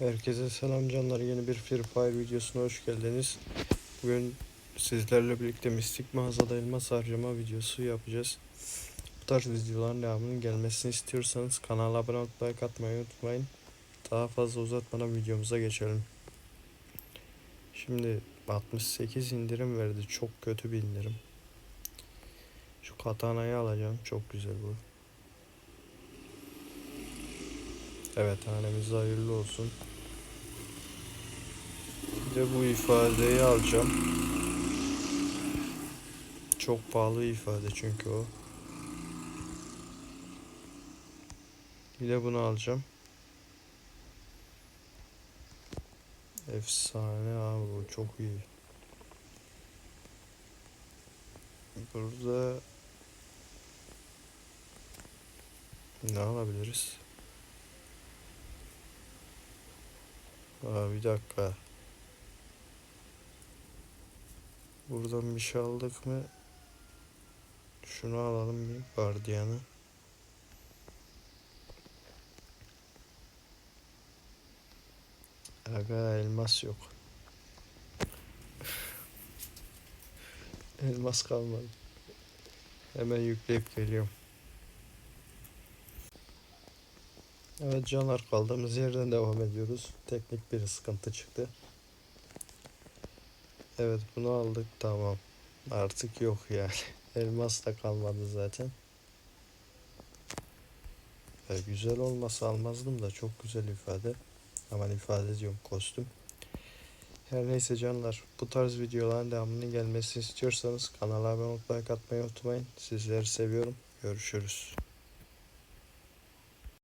Herkese selam canlar. Yeni bir Free Fire videosuna hoş geldiniz. Bugün sizlerle birlikte mistik mağazada elmas harcama videosu yapacağız. Bu tarz videoların devamının gelmesini istiyorsanız kanala abone olup like atmayı unutmayın. Daha fazla uzatmadan videomuza geçelim. Şimdi 68 indirim verdi. Çok kötü bir indirim. Şu katanayı alacağım. Çok güzel bu. Evet hanemize hayırlı olsun. Bir de bu ifadeyi alacağım. Çok pahalı ifade çünkü o. Bir de bunu alacağım. Efsane abi bu çok iyi. Burada ne alabiliriz? Aa, bir dakika. Buradan bir şey aldık mı? Şunu alalım bir gardiyanı. Aga elmas yok. elmas kalmadı. Hemen yükleyip geliyorum. Evet canlar kaldığımız yerden devam ediyoruz. Teknik bir sıkıntı çıktı. Evet bunu aldık tamam. Artık yok yani. Elmas da kalmadı zaten. E, güzel olmasa almazdım da çok güzel ifade. Aman ifade diyorum kostüm. Her neyse canlar bu tarz videoların devamının gelmesini istiyorsanız kanala abone like atmayı unutmayın. Sizleri seviyorum. Görüşürüz.